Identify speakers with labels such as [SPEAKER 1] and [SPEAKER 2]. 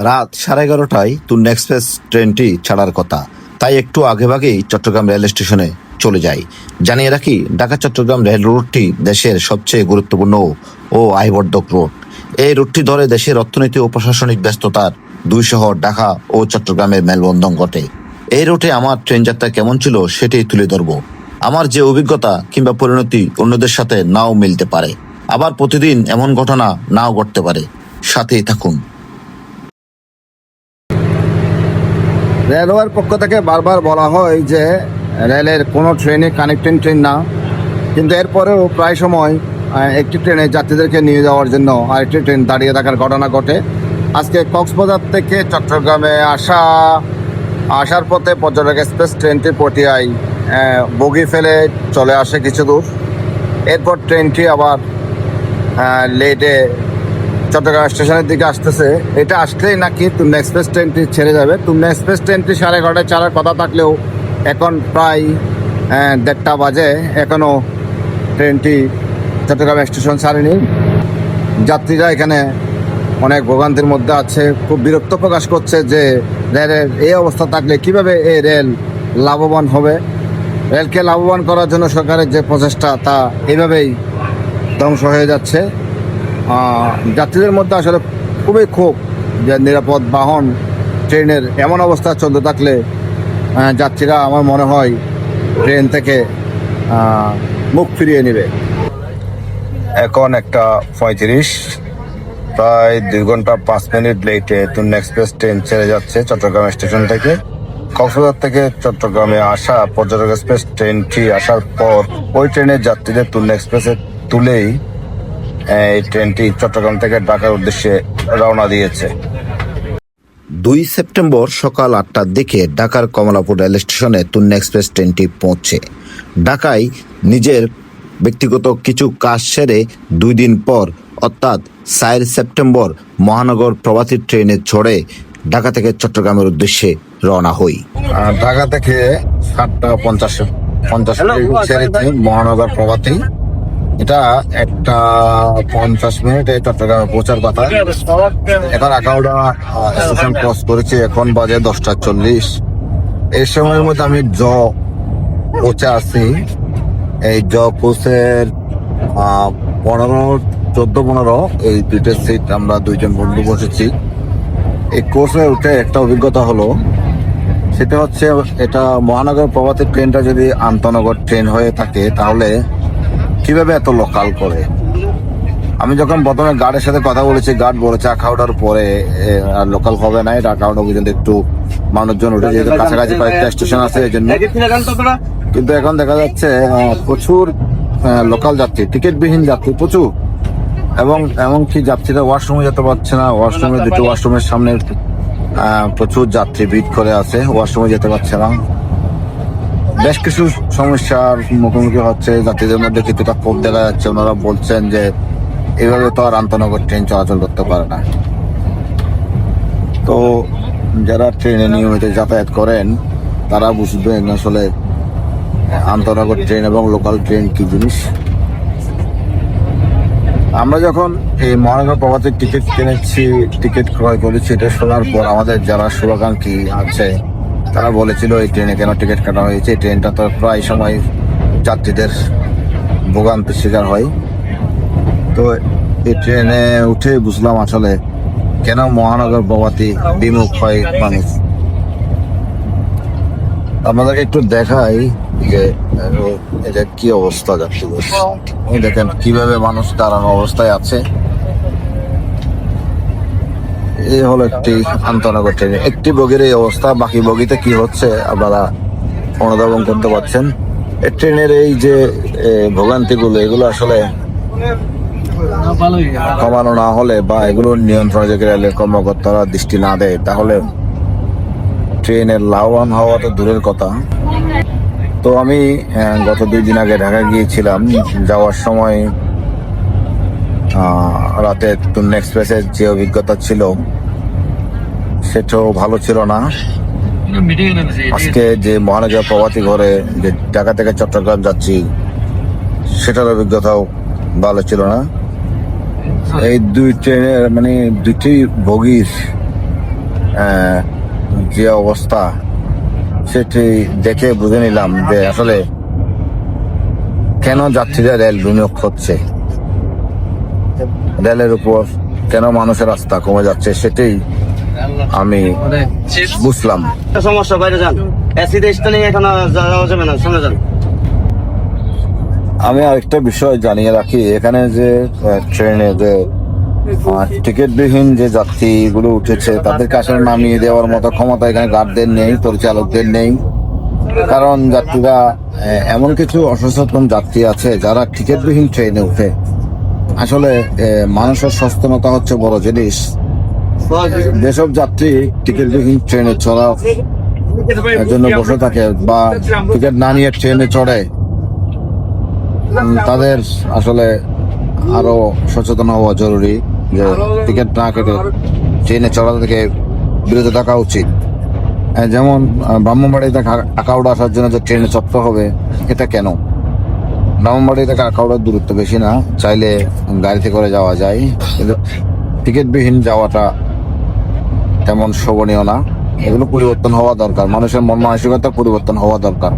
[SPEAKER 1] রাত সাড়ে এগারোটায় তুন্না এক্সপ্রেস ট্রেনটি ছাড়ার কথা। তাই একটু আগেভাগেই চট্টগ্রাম রেল স্টেশনে চলে যাই। জানিয়ে রাখি, ঢাকা চট্টগ্রাম রেল রুটটি দেশের সবচেয়ে গুরুত্বপূর্ণ ও আয়বর্ধক রুট। এই রুটটি ধরে দেশের অর্থনীতি ও প্রশাসনিক ব্যস্ততার দুই শহর, ঢাকা ও চট্টগ্রামের মেলবন্ধন ঘটে। এই রুটে আমার ট্রেন যাত্রা কেমন ছিল সেটাই তুলে ধরবো। আমার যে অভিজ্ঞতা কিংবা পরিণতি অন্যদের সাথে নাও মিলতে পারে। আবার প্রতিদিন এমন ঘটনা নাও ঘটতে পারে। সাথেই থাকুন।
[SPEAKER 2] রেলওয়ের পক্ষ থেকে বারবার বলা হয় যে রেলের কোনো ট্রেনে কানেক্টিং ট্রেন না। কিন্তু এরপরেও প্রায় সময় একটি ট্রেনে যাত্রীদেরকে নিয়ে যাওয়ার জন্য আরেকটি ট্রেন দাঁড়িয়ে থাকার ঘটনা ঘটে। আজকে কক্সবাজার থেকে চট্টগ্রামে আসা, আসার পথে পর্যটক এক্সপ্রেস ট্রেনটি পটিয়ায় বগি ফেলে চলে আসে কিছু দূর। এরপর ট্রেনটি আবার লেটে চট্টগ্রাম স্টেশনের দিকে আসতেছে। এটা আসলেই নাকি তুমনা এক্সপ্রেস ট্রেনটি ছেড়ে যাবে। তুমনা এক্সপ্রেস ট্রেনটি সাড়ে এগারোটায় ছাড়ার কথা থাকলেও এখন প্রায় দেড়টা বাজে। এখনও ট্রেনটি চট্টগ্রাম স্টেশন ছাড়েনি। যাত্রীরা এখানে অনেক ভোগান্তির মধ্যে আছে। খুব বিরক্ত প্রকাশ করছে যে রেলের এই অবস্থা থাকলে কীভাবে এই রেল লাভবান হবে। রেলকে লাভবান করার জন্য সরকারের যে প্রচেষ্টা, তা এভাবেই ধ্বংস হয়ে যাচ্ছে। যাত্রীদের মধ্যে আসলে খুবই ক্ষোভ যে নিরাপদ বাহন, ট্রেনের এমন অবস্থা চলতে থাকলে যাত্রীরা আমার মনে হয় ট্রেন থেকে মুখ ফিরিয়ে নেবে। এখন একটা পঁয়ত্রিশ, প্রায় দুই ঘণ্টা পাঁচ মিনিট লেটে তুন্না এক্সপ্রেস ট্রেন ছেড়ে যাচ্ছে চট্টগ্রাম স্টেশন থেকে। কক্সবাজার থেকে চট্টগ্রামে আসা পর্যটক এক্সপ্রেস ট্রেনটি আসার পর ওই ট্রেনের যাত্রীদের তুন্না এক্সপ্রেসে তুলেই এই ট্রেনটি চট্টগ্রাম থেকে ঢাকার উদ্দেশ্যে রওনা দিয়েছে।
[SPEAKER 1] দুই সেপ্টেম্বর সকাল আটটার দিকে ঢাকার কমলাপুর রেল স্টেশনে তুন্না এক্সপ্রেস ট্রেনটি পৌঁছে। ঢাকায় নিজের ব্যক্তিগত কিছু কাজ সেরে দুই দিন পর অর্থাৎ চার সেপ্টেম্বর মহানগর প্রবাসী ট্রেনে চড়ে ঢাকা থেকে চট্টগ্রামের উদ্দেশ্যে রওনা হই।
[SPEAKER 2] ঢাকা থেকে সাতটা পঞ্চাশ পঞ্চাশ ছেড়েছে মহানগর প্রভাতী এটা একটা পঞ্চাশ মিনিটে চট্টগ্রামে পৌঁছার কথা এখন এগারোটা স্টেশন ক্রস করেছি, এখন বাজে দশটা চল্লিশ। এই সময়ের মধ্যে আমি জ পৌঁছে আসি এই জ কোচের পনেরো, চোদ্দ, পনেরো, এই দুইটা সিট আমরা দুইজন বন্ধু বসেছি। এই কোর্সে উঠে একটা অভিজ্ঞতা হলো, সেটা হচ্ছে এটা মহানগর প্রভাতের ট্রেনটা যদি আন্তনগর ট্রেন হয়ে থাকে, তাহলে কীভাবে এত লোকাল করে? আমি যখন প্রথমে গার্ডের সাথে কথা বলেছি গার্ড বলেছে আখাউড়ার পরে আর লোকাল হবে না এটা আখাউড়া পর্যন্ত একটু মানুষজন উঠে যেহেতু কাছাকাছি কয়েকটা স্টেশন আছে এই জন্য কিন্তু এখন দেখা যাচ্ছে প্রচুর লোকাল যাত্রী টিকিটবিহীন যাত্রী প্রচুর। এবং এমনকি যাত্রীরা ওয়াশরুমে যেতে পারছে না ওয়াশরুমে দুটো ওয়াশরুমের সামনে আহ, প্রচুর যাত্রী ভিড় করে আছে ওয়াশরুমে যেতে পারছে না। বেশ কিছু সমস্যার মুখোমুখি হচ্ছে। যাত্রীদের মধ্যে কিছুটা ক্ষোভ দেখা যাচ্ছে। ওনারা বলছেন যে, এভাবে তো আর আন্তনগর ট্রেন চলাচল করতে পারে না। তো যারা ট্রেনে নিয়মিত যাতায়াত করেন, তারা বুঝবেন আসলে আন্তনগর ট্রেন এবং লোকাল ট্রেন কি জিনিস। আমরা যখন এই মহানগর প্রভাতের টিকিট কিনেছি, টিকিট ক্রয় করেছি, এটা শোনার পর আমাদের যারা শুভাকাঙ্ক্ষী আছে তারা বলেছিল, এই ট্রেনে কেন টিকিট কাটা হয়েছে? ট্রেনটা তো প্রায় সময় যাত্রীদের ভোগান্তির শিকার হয়। তো এই ট্রেনে উঠে বুঝলাম আসলে কেন মহানগর প্রভাতী বিমুখ হয় মানুষ। আপনাদেরকে একটু দেখাই যে এটা কি অবস্থা এই দেখেন কীভাবে মানুষ দাঁড়ানো অবস্থায় আছে। এই হলো একটি আন্তনগর ট্রেন একটি বগির এই অবস্থা, বাকি বগিতে কি হচ্ছে আপনারা অনুধাবন করতে পারছেন? ট্রেনের এই যে ভোগান্তিগুলো, এগুলো আসলে কমানো না হলে বা এগুলোর নিয়ন্ত্রণে যদি কর্মকর্তারা দৃষ্টি না দেয়, তাহলে ট্রেনের লাভবান হওয়া তো দূরের কথা। তো আমি গত দুই দিন আগে ঢাকা গিয়েছিলাম, যাওয়ার সময় রাতে তুন্না এক্সপ্রেসের যে অভিজ্ঞতা ছিল, সেটাও ভালো ছিল না। আজকে যে মহানগর প্রভাতী ঘরে যে ঢাকা থেকে চট্টগ্রাম যাচ্ছি, সেটার অভিজ্ঞতাও ভালো ছিল না। এই দুই ট্রেনের মানে দুইটি বগির যে অবস্থা, সেটি দেখে বুঝে নিলাম যে আসলে কেন যাত্রীরা রেল বিনিয়োগ হচ্ছে রেলের উপর কেন মানুষের রাস্তা কমে যাচ্ছে সেটাই আমি বুঝলাম।
[SPEAKER 3] সমস্যা বাইরে যান। এসিতে স্ট্যান্ডিং এখন যাওয়া যাবে না সামনে যান।
[SPEAKER 2] আমি আরেকটা বিষয় জানিয়ে রাখি এখানে যে ট্রেনে যে টিকিটবিহীন যে যাত্রীগুলো উঠেছে তাদেরকে আসলে নামিয়ে দেওয়ার মতো ক্ষমতা এখানে গার্ডদের নেই পরিচালকদের নেই। কারণ যাত্রীরা এমন কিছু অসচেতন যাত্রী আছে যারা টিকিটবিহীন ট্রেনে উঠে। আসলে মানুষের সচেতনতা হচ্ছে বড় জিনিস। যেসব যাত্রী টিকিটবিহীন ট্রেনে চড়ার জন্য বসে থাকে বা টিকিট না নিয়ে ট্রেনে চড়ে তাদের আসলে আরও সচেতন হওয়া জরুরি যে টিকিট না কেটে ট্রেনে চড়া থেকে বিরত থাকা উচিত। যেমন ব্রাহ্মণবাড়িতে আকাউড়া আসার জন্য যে ট্রেনে চড়তে হবে, এটা কেন? ব্রাহ্মণবাড়ি থেকে কাকাউড়ার দূরত্ব বেশি না, চাইলে গাড়িতে করে যাওয়া যায়। কিন্তু টিকিটবিহীন যাওয়াটা তেমন শোভনীয় না। এগুলো পরিবর্তন হওয়া দরকার। মানুষের মন মানসিকতা পরিবর্তন হওয়া দরকার।